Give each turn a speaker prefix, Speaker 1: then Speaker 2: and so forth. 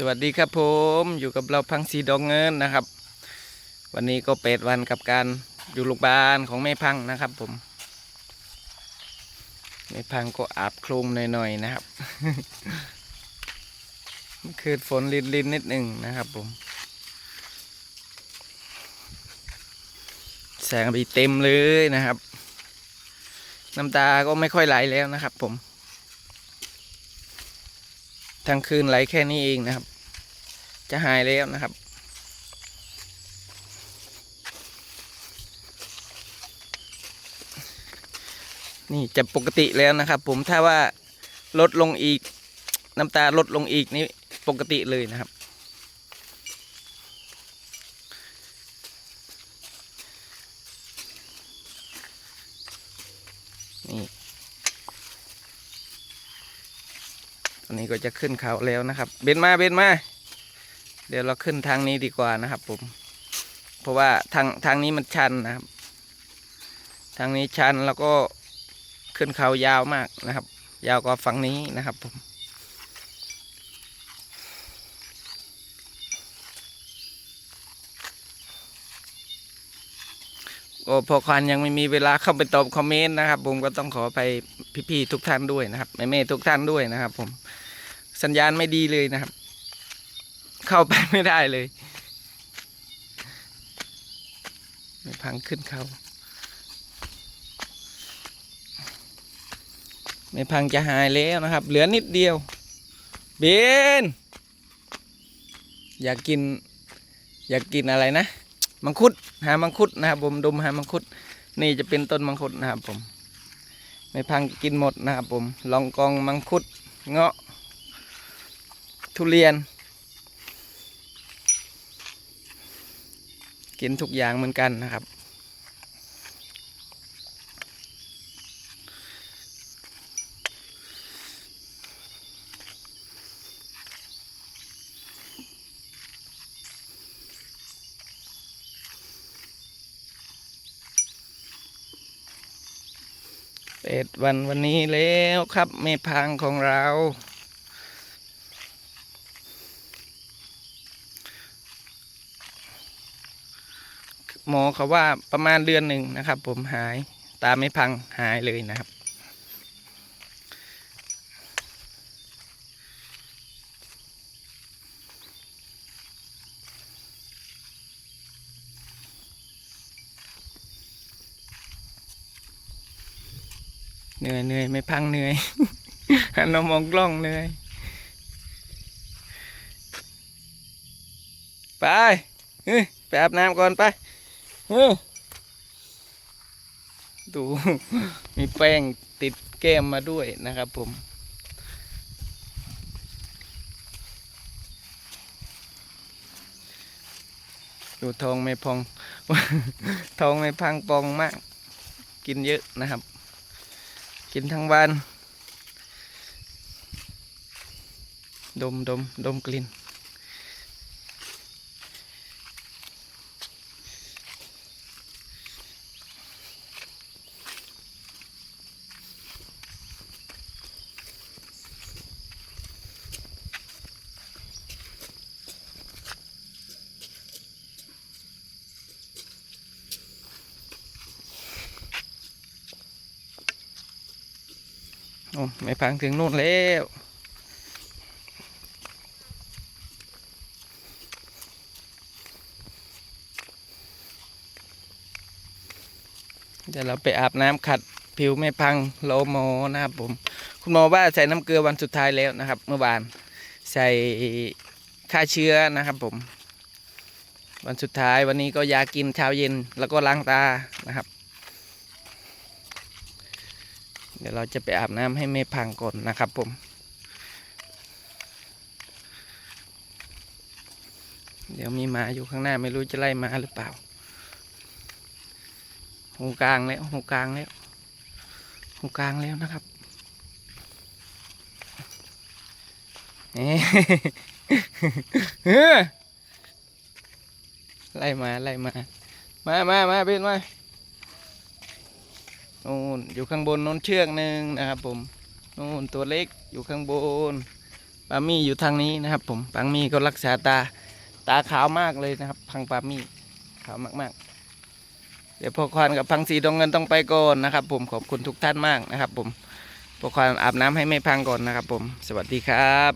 Speaker 1: สวัสดีครับผมอยู่กับเราพังสีดองเงินนะครับ วันนี้ก็เป็ดวันกับการอยู่โรงพยาบาลของแม่พังนะครับ ผมแม่พังก็อาบโครมหน่อยๆนะครับเมื่อฝนลินลินนิดหนึ่งนะครับผม แสงบีเต็มเลยนะครับ น้ำตาก็ไม่ค่อยไหลแล้วนะครับ ผม ทั้งคืนไหลแค่นี้เองนะครับ จะหายแล้วนะครับ นี่จะปกติแล้วนะครับ ผมถ้าว่าลดลงอีก น้ำตาลดลงอีกนี่ปกติเลยนะครับ นี่ ต อนนี้ก็จะขึ้นเขาแล้วนะครับ เบนมาเบนมา เดี๋ยวเราขึ้นทางนี้ดีกว่านะครับ ผม เพราะว่าทางทางนี้มันชันนะครับ ทางนี้ชันแล้วก็ขึ้นเขายาวมากนะครับ ยาวกว่าฝั่งนี้นะครับผม โอ้พอควันยังไม่มีเวลาเข้าไปตอบคอมเมนต์นะครับ ผมก็ต้องขอไปพี่ๆทุกท่านด้วยนะครับแม่ๆทุกท่านด้วยนะครับ ผมสัญญาณไม่ดีเลยนะครับ เข้าไปไม่ได้เลยไม่พังขึ้นเขาไม่พังจะหายแล้วนะครับ เหลือนิดเดียวเบนอยากกิน อยากกินอะไรนะ มังคุดหามังคุดนะครับผมดมหามังคุด นี่จะเป็นต้นมังคุดนะครับผมไม่พังกินหมดนะครับผมลองกองมังคุดเงาะทุเรียน กินทุกอย่างเหมือนกันนะครับ เอ็ดวันวันนี้แล้วครับแม่พังของเรา หมอเขาว่าประมาณเดือนหนึ่งนะครับ ผมหายตาไม่พังหายเลยนะครับ เหนื่อยเหนื่อยไม่พังเหนื่อยหันมามองกล้องเหนื่อยไปเฮ้ยไปอาบน้ำก่อนไปเฮ้ยดูมีแป้งติดแก้มมาด้วยนะครับผมดูทองไม่พอง ทองไม่พังปองมาก กินเยอะนะครับ กินทั้งวัน ดมดมดมกลิ่น โอ้ไม่พังถึงนู่นแล้วเดี๋ยวเราไปอาบน้ำขัดผิวไม่พังโลโมนะครับผม คุณหมอว่าใส่น้ำเกลือวันสุดท้ายแล้วนะครับ เมื่อวานใส่ฆ่าเชื้อนะครับผม วันสุดท้ายวันนี้ก็ยากินเช้าเย็นแล้วก็ล้างตานะครับ เดี๋ยวเราจะไปอาบน้ำให้แม่พังก่อนนะครับผม เดี๋ยวมีหมาอยู่ข้างหน้าไม่รู้จะไล่มาหรือเปล่า หูกลางแล้วหูกลางแล้วหูกลางแล้วนะครับเฮ้ไล่มาไล่มา มามามาเบนมา นู่นอยู่ข้างบนน้นเชือกหนึ่งนะครับ ผมนู่นตัวเล็กอยู่ข้างบนปามี่อยู่ทางนี้นะครับ ผมปามี่ก็รักษาตาตาขาวมากเลยนะครับ พังปามี่ขาวมากๆ เดี๋ยวพ่อควานกับพังสีดงเงินต้องไปก่อนนะครับ ผมขอบคุณทุกท่านมากนะครับ ผมพ่อควานอาบน้ำให้ไม่พังก่อนนะครับ ผม สวัสดีครับ